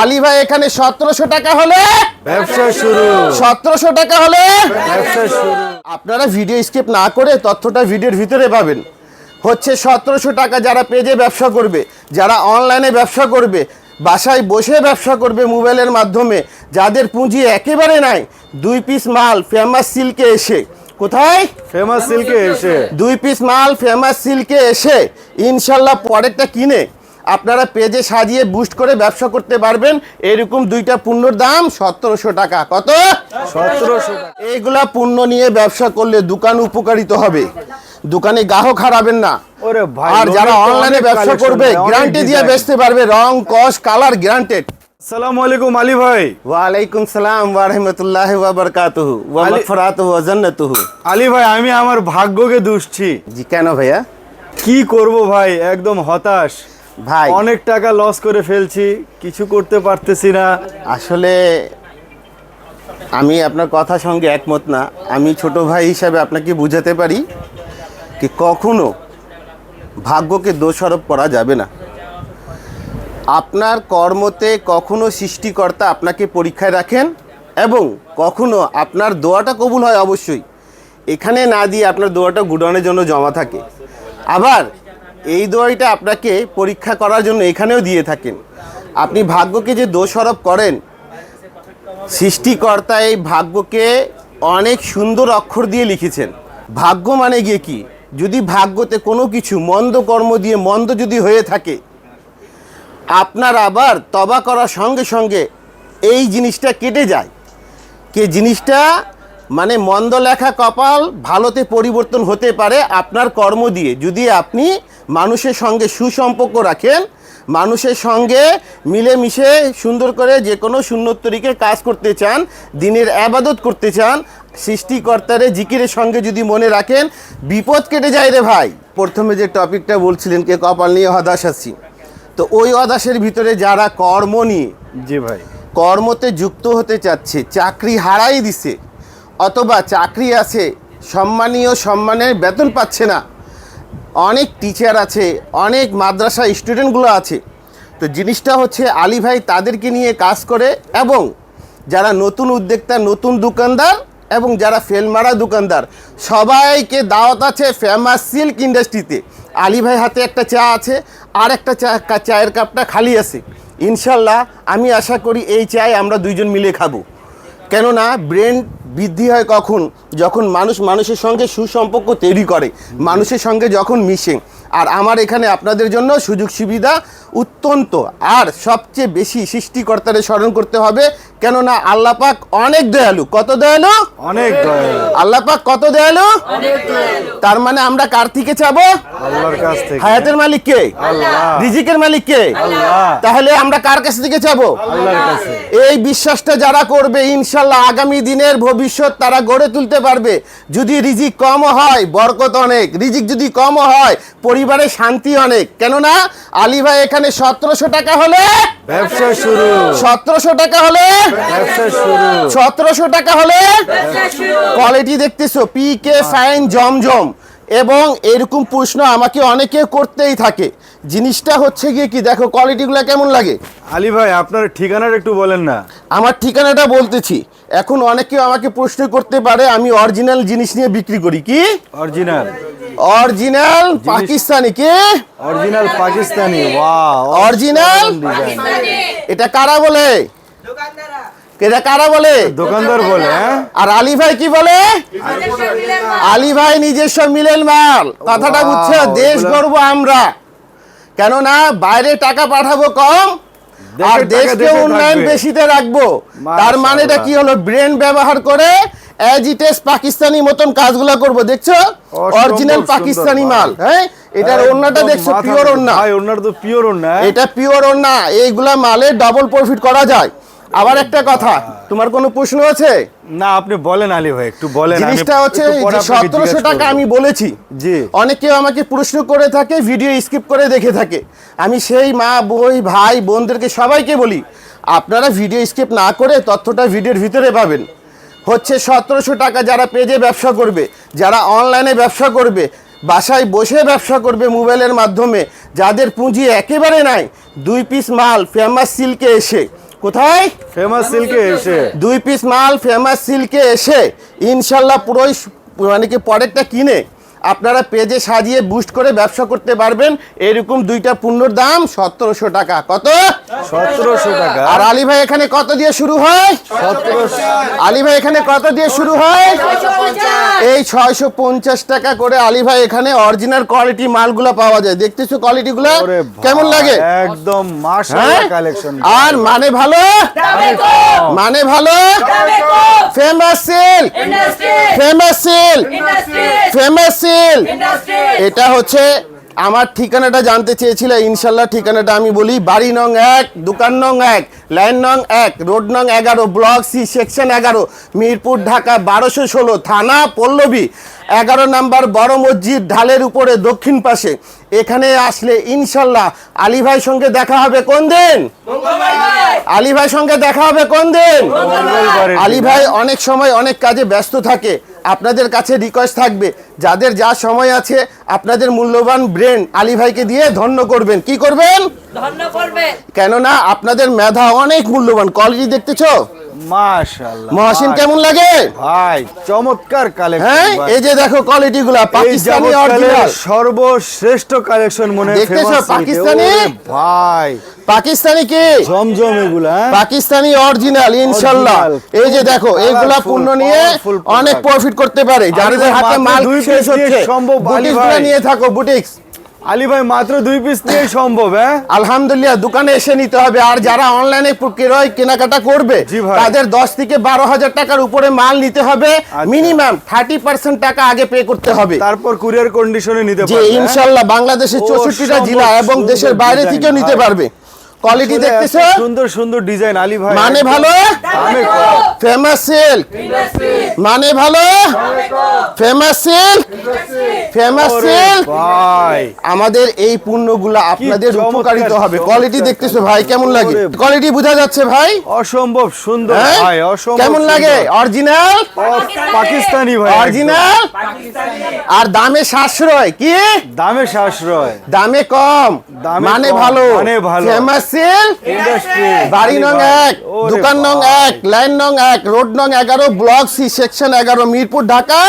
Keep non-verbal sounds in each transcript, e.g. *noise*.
আলী ভাই এখানে সতেরোশো টাকা হলে? ব্যবসা শুরু। সতেরোশো টাকা হলে? ব্যবসা শুরু। আপনারা ভিডিও স্কিপ না করে তথ্যটা ভিডিওর ভিতরে পাবেন। হচ্ছে সতেরোশো টাকা যারা পেজে ব্যবসা করবে যারা অনলাইনে ব্যবসা করবে বাসায় বসে ব্যবসা করবে মোবাইলের মাধ্যমে যাদের পুঁজি একেবারে নাই দুই পিস মাল ফেমাস সিল্কে এসে কোথায়? ফেমাস সিল্কে এসে। দুই পিস মাল ফেমাস সিল্কে এসে ইনশাল্লাহ পরেরটা কিনে আপনারা পেজে সাজিয়ে বুস্ট করে ব্যবসা করতে পারবেন। এরকম দুইটা পণ্যর দাম সতেরোশো টাকা। কত? সতেরোশো টাকা। এইগুলা পণ্য নিয়ে ব্যবসা করলে দোকান উপকারিত হবে। দোকানে গ্রাহক হারাবেন না। আর যারা অনলাইনে ব্যবসা করবে গ্যারান্টি দিয়ে বেচতে পারবে রং কস কালার গ্যারান্টেড আসসালামু আলাইকুম আলী ভাই। ওয়ালাইকুম সালাম ওয়া রাহমাতুল্লাহি ওয়া বারাকাতুহু ওয়া আলি- মাগফিরাতুহু ওয়া জান্নাতুহু। আলী ভাই আমি আমার ভাগ্যকে দুষছি। জি কেন ভাইয়া? কি করব ভাই একদম হতাশ। ভাই। অনেক টাকা লস করে ফেলছি কিছু করতে পারতেছি না। আসলে আমি আপনার কথার সঙ্গে একমত না। আমি ছোট ভাই হিসাবে আপনাকে বুঝাতে পারি কি কখনো ভাগ্যকে দোষারোপ করা যাবে না। আপনার কর্মতে কখনো সৃষ্টিকর্তা আপনাকে পরীক্ষায় রাখেন এবং কখনো আপনার দোয়াটা কবুল হয় অবশ্যই। এখানে না দিয়ে আপনার দোয়াটা গুডনের জন্য জমা থাকে। আবার এই দোয়াইটা আপনাকে পরীক্ষা করার জন্য এখানেও দিয়ে থাকেন। আপনি ভাগ্যকে যে দোষারোপ করেন, সৃষ্টিকর্তা এই ভাগ্যকে অনেক সুন্দর অক্ষর দিয়ে লিখেছেন। ভাগ্য মানে গিয়ে কি? যদি ভাগ্যতে কোনো কিছু, মন্দ কর্ম দিয়ে মন্দ যদি হয়ে থাকে, আপনার আবার তবা করার সঙ্গে সঙ্গে এই জিনিসটা কেটে যায়। কে জিনিসটা মানে মন্দ লেখা কপাল ভালোতে পরিবর্তন হতে পারে আপনার কর্ম দিয়ে। যদি আপনি মানুষের সঙ্গে সুসম্পর্ক রাখেন মানুষের সঙ্গে মিলেমিশে সুন্দর করে যে কোনো সুন্নতরিকে কাজ করতে চান দিনের আবাদত করতে চান সৃষ্টিকর্তারে জিকিরের সঙ্গে যদি মনে রাখেন বিপদ কেটে যায় রে ভাই। প্রথমে যে টপিকটা বলছিলেন কে কপাল নিয়ে হতাশ আছি। তো ওই হতাশের ভিতরে যারা কর্ম নিয়ে জি ভাই। কর্মতে যুক্ত হতে চাচ্ছে চাকরি হারাই দিছে অথবা চাকরি আছে, সম্মানীয় সম্মানের বেতন পাচ্ছে না। অনেক টিচার আছে, অনেক মাদ্রাসা স্টুডেন্টগুলো আছে। তো জিনিসটা হচ্ছে, আলী ভাই তাদেরকে নিয়ে কাজ করে এবং যারা নতুন উদ্যোক্তা, নতুন দোকানদার এবং যারা ফেলমারা দোকানদার, সবাইকে দাওয়াত আছে ফেমাস সিল্ক ইন্ডাস্ট্রিতে আলী ভাই হাতে একটা চা আছে, আর একটা চা চায়ের কাপটা খালি আছে। ইনশাল্লাহ, আমি আশা করি এই চায় আমরা দুইজন মিলে খাব। কেননা ব্রেন বৃদ্ধি হয় কখন? যখন মানুষ মানুষের সঙ্গে সুসম্পর্ক তৈরি করে মানুষের সঙ্গে যখন মিশে আর আমার এখানে আপনাদের জন্য সুযোগ সুবিধা অত্যন্ত। আর সবচেয়ে বেশি সৃষ্টিকর্তারে স্মরণ করতে হবে কেননা আল্লাহ পাক অনেক দয়ালু। কত দয়ালু? অনেক আল্লাহ কত দয়ালু? তার মানে আমরা কার থেকে চাবো? আল্লাহর কাছ থেকে। হায়াতের মালিক কে? আল্লাহ। রিজিকের মালিক কে? আল্লাহ। তাহলে আমরা কার কাছ থেকে চাবো? আল্লাহর কাছে এই বিশ্বাসটা যারা করবে ইনশাল্লাহ আগামী দিনের ভবিষ্যৎ তারা গড়ে তুলতে পারবে। যদি রিজিক কম হয় বরকত অনেক। রিজিক যদি কম হয় পরিবারে শান্তি অনেক। কেননা আলী ভাই এখানে সতেরোশো টাকা হলে ব্যবসা শুরু। সতেরোশো টাকা হলে ব্যবসা শুরু। সতেরোশো টাকা হলে কোয়ালিটি দেখতেছো পি কে ফাইন জমজম। এবং এরকম প্রশ্ন আমাকে অনেকে করতেই থাকে। জিনিসটা হচ্ছে গিয়ে কি দেখো কোয়ালিটিগুলো কেমন লাগে? আলী ভাই আপনার ঠিকানাটা একটু বলেন না। আমার ঠিকানাটা বলতেছি। এখন অনেকে আমাকে প্রশ্ন করতে পারে আমি অরিজিনাল জিনিস নিয়ে বিক্রি করি কি? অরিজিনাল অরিজিনাল পাকিস্তানি কি? Original Pakistani wow original? এটা কারা বলে? এটা কারা বলে? দোকানদার বলে হ্যাঁ? আর আলী ভাই কি বলে? আলী ভাই নিজস্ব মিলেন মাল। কথাটা বুঝছ? দেশ গর্ব আমরা। কেননা বাইরে টাকা পাঠাবো কম আর দেশকে উন্নয়ন বেশিতে রাখব। তার মানেটা কি হলো? ব্রেন ব্যবহার করে অ্যাজ ইট ইজ পাকিস্তানি মতন কাজগুলো করব দেখছ? অরিজিনাল পাকিস্তানি মাল হ্যাঁ? এটার ওন্নাটা দেখছ পিওর অন্য ওন্না ভাই ওনার তো পিওর ওন্না? এটা পিওর ওন্না এইগুলা মালে ডাবল প্রফিট করা যায়। আবার একটা কথা তোমার কোনো প্রশ্ন আছে? না আপনি বলেন আলী ভাই একটু বলেন জিনিসটা হচ্ছে যে সতেরোশো টাকা আমি বলেছি। জি। অনেকে আমাকে প্রশ্ন করে থাকে ভিডিও স্কিপ করে দেখে থাকে। আমি সেই মা বই ভাই বোনদেরকে সবাইকে বলি আপনারা ভিডিও স্কিপ না করে তথ্যটা ভিডিওর ভিতরে পাবেন। হচ্ছে সতেরোশো টাকা যারা পেজে ব্যবসা করবে যারা অনলাইনে ব্যবসা করবে বাসায় বসে ব্যবসা করবে মোবাইলের মাধ্যমে যাদের পুঁজি একেবারে নাই দুই পিস মাল ফেমাস সিল্কে এসে কোথায়? ফেমাস সিল্কে এসে। দুই পিস মাল ফেমাস সিল্কে এসে। ইনশাল্লাহ পুরোই মানে কি পরেরটা কিনে আপনারা পেজে সাজিয়ে বুস্ট করে ব্যবসা করতে পারবেন। এরকম দুইটা পণ্যর দাম সতেরোশো টাকা। কত? সতেরোশো টাকা। আর আলী ভাই এখানে কত দিয়ে শুরু হয়? সতেরোশো। আলী ভাই এখানে কত দিয়ে শুরু হয়? এই ছয়শো পঞ্চাশ টাকা করে আলী ভাই এখানে অরিজিনাল কোয়ালিটি মালগুলো পাওয়া যায়। দেখতেছো কোয়ালিটিগুলো কেমন লাগে? একদম হ্যাঁ? কালেকশন আর মানে ভালো? মানে ভালো? Famous sell famous sell famous সেল এটা হচ্ছে আমার ঠিকানাটা জানতে চেয়েছিল ইনশাল্লাহ ঠিকানাটা আমি বলি বাড়ি নং এক দোকান নং এক লাইন নং এক রোড নং এগারো ব্লক সি সেকশন এগারো মিরপুর ঢাকা বারোশো ষোলো থানা পল্লবী। এগারো নাম্বার বড় মসজিদ ঢালের উপরে দক্ষিণ পাশে। এখানে আসলে ইনশাল্লাহ আলী ভাই সঙ্গে দেখা হবে কোন দিন? আলী ভাই সঙ্গে দেখা হবে কোন দিন? আলী ভাই অনেক সময় অনেক কাজে ব্যস্ত থাকে। আপনাদের কাছে রিকোয়েস্ট থাকবে। যাদের যা সময় আছে আপনাদের মূল্যবান ব্রেন আলী ভাইকে দিয়ে ধন্য করবেন। কি করবেন? ধন্য করবে কেননা আপনাদের মেধা অনেক মূল্যবান। কোয়ালিটি দেখতেছো? মাশাআল্লাহ। মহাসিন কেমন লাগে? ভাই চমৎকার কালেকশন হ্যাঁ এই যে দেখো কোয়ালিটি গুলা এই পাকিস্তানি অরিজিনাল সর্বশ্রেষ্ঠ কালেকশন মনে হয় দেখতেছো। পাকিস্তানি? ভাই। পাকিস্তানি কি? জমজম এগুলা হ্যাঁ? পাকিস্তানি অরিজিনাল Original, এই যে দেখো এইগুলা colourful, নিয়ে অনেক প্রফিট করতে পারে। যাদের হাতে মাল দুই শেষ হচ্ছে। সম্ভব, নিয়ে থাকো বুটিক্স আলী ভাই মাত্র দুই পিস নিয়েই সম্ভব হ্যাঁ? আলহামদুলিল্লাহ দোকানে এসে নিতে হবে। আর যারা অনলাইনে ক্রয় কেনাকাটা করবে তাদের দশ থেকে বারো হাজার টাকার উপরে মাল নিতে হবে। মিনিমাম থার্টি পার্সেন্ট টাকা আগে পে করতে হবে। তারপর কুরিয়ার কন্ডিশনে নিতে পারবে হ্যাঁ? ইনশাল্লাহ বাংলাদেশের চৌষট্টিটা জেলা এবং দেশের বাইরে থেকেও নিতে পারবে। কোয়ালিটি আসলে সুন্দর সুন্দর ডিজাইন আলী ভাই। মানে ভালো? ফেমাস সিল্ক মানে ভালো? ফেমাস সিল্ক ফেমাস ভাই। আমাদের এই পণ্যগুলো আপনাদের উপকারিত হবে। কোয়ালিটি দেখতেছো ভাই কেমন লাগে? কোয়ালিটি বোঝা যাচ্ছে ভাই? অসম্ভব সুন্দর হ্যাঁ? ভাই অসম্ভব কেমন লাগে? অরিজিনাল পাকিস্তানি ভাই অরিজিনাল আর দামে সাশ্রয় কি? দামে সাশ্রয়। দামে কম। মানে ভালো। মানে ভালো। ফেমাস ইন্ডাস্ট্রি বাড়ি নং এক দোকান নং এক লাইন নং এক রোড নং এগারো ব্লক সি সেকশন এগারো মিরপুর ঢাকা।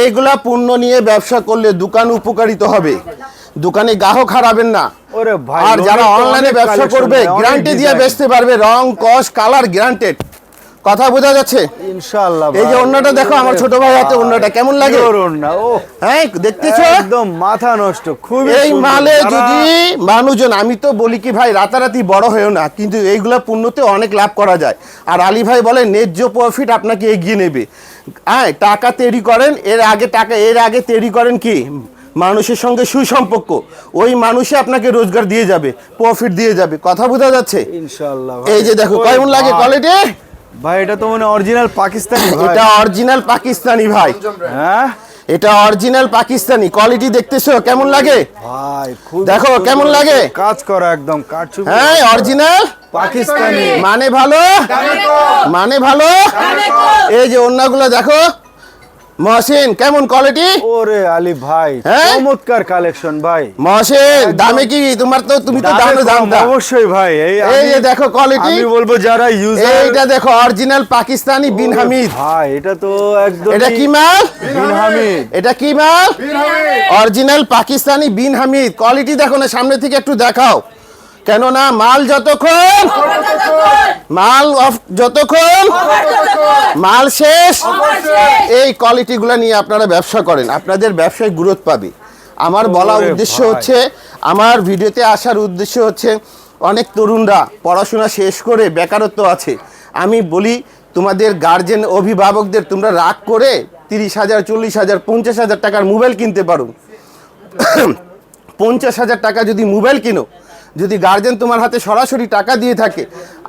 এইগুলা পণ্য নিয়ে ব্যবসা করলে দোকান উপকারিত হবে। দোকানে গ্রাহক হারাবেন না। আর যারা অনলাইনে ব্যবসা করবে গ্যারান্টি দিয়ে বেচতে পারবে রং কস কালার গ্যারান্টেড কথা বোঝা যাচ্ছে? ইনশাআল্লাহ এই যে। অন্যটা দেখো আমার ছোট ভাই হাতে অন্যটা কেমন লাগে? ও। হ্যাঁ দেখতেছো? একদম মাথা নষ্ট খুবই এই মালে যদি মানুষজন আমি তো বলি কি ভাই রাতারাতি বড় হয়েও না কিন্তু এইগুলা পণ্যতে অনেক লাভ করা যায়। আর আলী ভাই বলে ন্যায্য প্রফিট আপনাকে এগিয়ে নেবে। হ্যাঁ টাকা তৈরি করেন এর আগে টাকা এর আগে তৈরি করেন কি? মানুষের সঙ্গে সুসম্পর্ক। ওই মানুষে আপনাকে রোজগার দিয়ে যাবে প্রফিট দিয়ে যাবে। কথা বোঝা যাচ্ছে? ইনশাআল্লাহ এই যে দেখো কেমন লাগে। কোয়ালিটি ভাই এটা তো মানে অরিজিনাল পাকিস্তানি এটা অরিজিনাল পাকিস্তানি ভাই। হ্যাঁ? এটা অরিজিনাল পাকিস্তানি। কোয়ালিটি দেখতেছো? কেমন লাগে? ভাই খুব দেখো, কেমন লাগে? কাজ করা একদম কাটছুপি হ্যাঁ অরিজিনাল? পাকিস্তানি। মানে ভালো? মানে ভালো? এই যে অন্যগুলো দেখো। মহসিন কেমন কোয়ালিটি ওরে আলী ভাই হ্যাঁ? চমৎকার কালেকশন ভাই। মহসিন দামে কি? তোমার তো তুমি তো দামে দামটা। অবশ্যই ভাই এই এই যে দেখো কোয়ালিটি আমি বলব যারা ইউজার এইটা দেখো অরিজিনাল পাকিস্তানি বিন হামিদ ভাই এটা তো একদম এটা কি মাল? বিন হামিদ এটা কি মাল? বিন হামিদ অরিজিনাল পাকিস্তানি বিন হামিদ কোয়ালিটি দেখো না সামনে থেকে একটু দেখাও। কেননা মাল যতক্ষণ মাল অফ যতক্ষণ মাল শেষ। এই কোয়ালিটিগুলো নিয়ে আপনারা ব্যবসা করেন। আপনাদের ব্যবসায় গ্রোথ পাবে। আমার বলা উদ্দেশ্য হচ্ছে আমার ভিডিওতে আসার উদ্দেশ্য হচ্ছে অনেক তরুণরা পড়াশোনা শেষ করে বেকারত্ব আছে। আমি বলি তোমাদের গার্জেন অভিভাবকদের তোমরা রাগ করে তিরিশ হাজার চল্লিশ হাজার পঞ্চাশ হাজার টাকার মোবাইল কিনতে পারো। *coughs* পঞ্চাশ হাজার টাকা যদি মোবাইল কিনো যদি গার্জেন তোমার হাতে সরাসরি টাকা দিয়ে থাকে,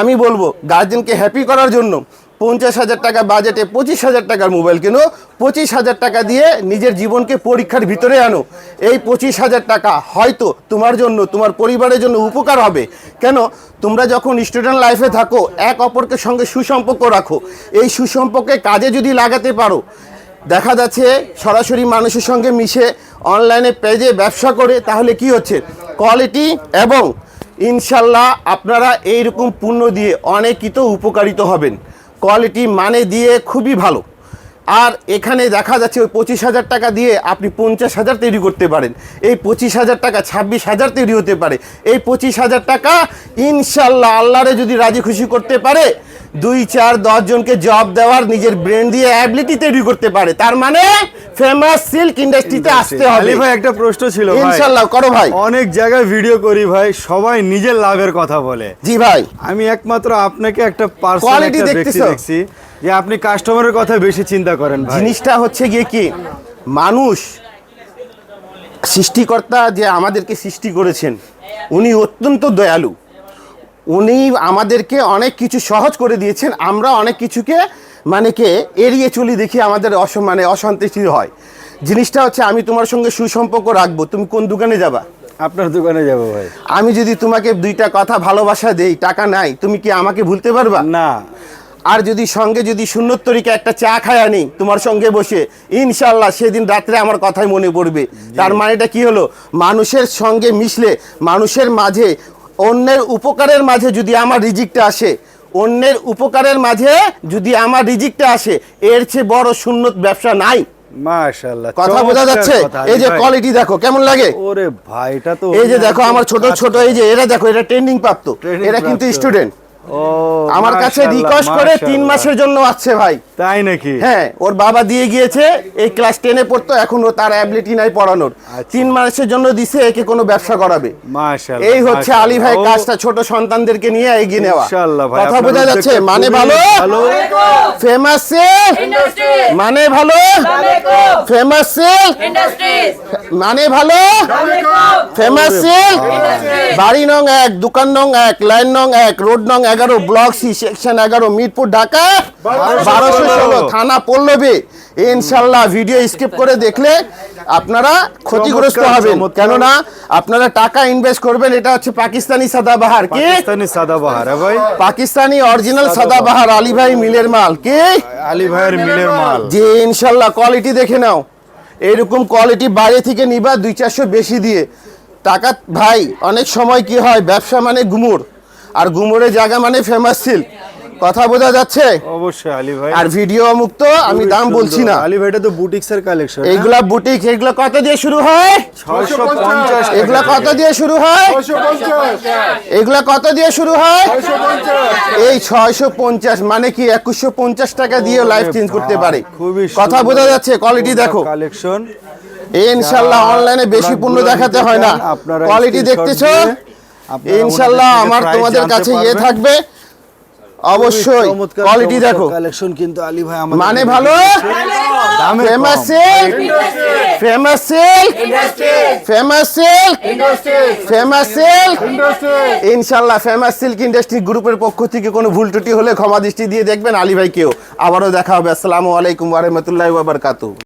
আমি বলব গার্জেনকে হ্যাপি করার জন্য পঞ্চাশ হাজার টাকা বাজেটে পঁচিশ হাজার টাকার মোবাইল কেনো, পঁচিশ হাজার টাকা দিয়ে নিজের জীবনকে পরীক্ষার ভিতরে আনো। এই পঁচিশ হাজার টাকা হয়তো তোমার জন্য, তোমার পরিবারের জন্য উপকার হবে। কেন? তোমরা যখন স্টুডেন্ট লাইফে থাকো, এক অপরকে সঙ্গে সুসম্পর্ক রাখো। এই সুসম্পর্কে কাজে যদি লাগাতে পারো দেখা যাচ্ছে সরাসরি মানুষের সঙ্গে মিশে অনলাইনে পেজে ব্যবসা করে, তাহলে কি হচ্ছে? কোয়ালিটি এবং ইনশাল্লাহ আপনারা এইরকম পণ্য দিয়ে অনেকই তো উপকারিত হবেন। কোয়ালিটি মানে দিয়ে খুবই ভালো। আর এখানে দেখা যাচ্ছে ওই পঁচিশ হাজার টাকা দিয়ে আপনি পঞ্চাশ হাজার তৈরি করতে পারেন। এই পঁচিশ হাজার টাকা ছাব্বিশ হাজার তৈরি হতে পারে। এই পঁচিশ হাজার টাকা ইনশাল্লাহ আল্লাহরে যদি রাজি খুশি করতে পারে দুই চার দশ জনকে জব দেওয়ার নিজের ব্রেন দিয়ে অ্যাবিলিটি তৈরি করতে পারে। তার মানে ফেমাস সিল্ক ইন্ডাস্ট্রিতে আসতে হবে। আলী ভাই একটা প্রশ্ন ছিল ভাই। ইনশাল্লাহ করো ভাই। অনেক জায়গায় ভিডিও করি ভাই সবাই নিজের লাভের কথা বলে। জি ভাই। আমি একমাত্র আপনাকে একটা পার্সোনাল ব্যক্তি দেখছি যে আপনি কাস্টমারের কথা বেশি চিন্তা করেন ভাই। জিনিসটা হচ্ছে গিয়ে কি মানুষ সৃষ্টিকর্তা যে আমাদেরকে সৃষ্টি করেছেন উনি অত্যন্ত দয়ালু। উনি আমাদেরকে অনেক কিছু সহজ করে দিয়েছেন। আমরা অনেক কিছুকে মানে কে এড়িয়ে চলি দেখি আমাদের অস মানে অসন্তুষ্টি হয়। জিনিসটা হচ্ছে আমি তোমার সঙ্গে সুসম্পর্ক রাখব। তুমি কোন দোকানে যাবা? আপনার দোকানে যাব ভাই। আমি যদি তোমাকে দুইটা কথা ভালোবাসা দেই টাকা নাই তুমি কি আমাকে ভুলতে পারবা? না। আর যদি সঙ্গে যদি সুন্নত তরিকা একটা চা খায় আনি তোমার সঙ্গে বসে ইনশাল্লাহ সেদিন রাত্রে আমার কথাই মনে পড়বে। তার মানেটা কি হলো? মানুষের সঙ্গে মিশলে মানুষের মাঝে অন্যের উপকারের মাঝে যদি আমার রিজিকটা আসে অন্যের উপকারের মাঝে যদি আমার রিজিকটা আসে এর চেয়ে বড় সুন্নত ব্যবসা নাই। কথা বোঝা যাচ্ছে? এই যে। কোয়ালিটি দেখো কেমন লাগে? ওরে ভাই এটা তো এই যে দেখো আমার ছোট ছোট এই যে এরা দেখো এটা ট্রেন্ডিং প্রাপ্ত। এরা কিন্তু স্টুডেন্ট ও আমার কাছে রিকোয়েস্ট করে তিন মাসের জন্য আসছে ভাই। তাই নাকি হ্যাঁ ওর বাবা দিয়ে গিয়েছে এই ক্লাস টেনে পড়তো এখন ও তার অ্যাবিলিটি নাই পড়ানোর আচ্ছা। তিন মাসের জন্য দিছে একে কোনো ব্যবসা করাবে মাশাআল্লাহ এই হচ্ছে আলী ভাই। কাজটা ছোট সন্তানদেরকে নিয়ে এগিয়ে নেওয়া ইনশাআল্লাহ ভাই, কথা বোঝা যাচ্ছে মানে ভালো ভালো। Famous Industries! মানে ভালো! Famous Industries! মানে ভালো! ফেমাস বাড়ি নং এক দোকান নং এক লাইন নং এক রোড নং এগারো ব্লক সি সেকশন এগারো মিরপুর ঢাকা বারোশো ষোলো থানা পল্লবী ইনশাল্লাহ ভিডিও স্কিপ করে দেখলে আপনারা ক্ষতিগ্রস্ত হবেন। কেননা আপনারা টাকা ইনভেস্ট করবেন এটা হচ্ছে পাকিস্তানি সাদাবাহার। কি? সাদাবাহার হ্যাঁ ভাই। পাকিস্তানি অরিজিনাল সাদাবাহার। আলী ভাই মিলের মাল কি? আলী ভাইয়ের মিলের মাল। যে ইনশাল্লাহ কোয়ালিটি দেখে নাও। এরকম কোয়ালিটি বাইরে থেকে নিবা দুই চারশো বেশি দিয়ে। টাকা ভাই অনেক সময় কি হয় ব্যবসা মানে গুমুর। আর গুমুরের জায়গা মানে ফেমাস সিল্ক কথা বোঝা যাচ্ছে? অবশ্যই আলী ভাই। আর ভিডিও মুক্ত আমি দাম বলছি না। আলী ভাইটা তো বুটিক্সের কালেকশন এইগুলা বুটিক এগুলা কত দিয়ে শুরু হয়? ছয়শো পঞ্চাশ। এগুলা কত দিয়ে শুরু হয়? এগুলা কত দিয়ে শুরু হয়? এই ছয়শো পঞ্চাশ মানে কি একুশশো পঞ্চাশ টাকা দিয়ে লাইফ চেঞ্জ করতে পারে। খুবই কথা বোঝা যাচ্ছে কোয়ালিটি দেখো। কালেকশন এই ইনশাল্লাহ অনলাইনে বেশি পণ্য দেখাতে হয় না। কোয়ালিটি দেখতেছো? ইনশাল্লাহ আমার তোমাদের কাছে ইয়ে থাকবে। অবশ্যই। কোয়ালিটি দেখো। কালেকশন কিন্তু আলী ভাই আমাদের মানে ভালো? Famous. Silk famous silk famous silk famous silk ইনশাল্লাহ ফেমাস সিল্ক ইন্ডাস্ট্রি গ্রুপের পক্ষ থেকে কোনো ভুল ত্রুটি হলে ক্ষমা দৃষ্টি দিয়ে দেখবেন আলী ভাইকেও। আবারও দেখা হবে। আসসালামু আলাইকুম ওয়া রাহমাতুল্লাহি ওয়া বারাকাতুহু।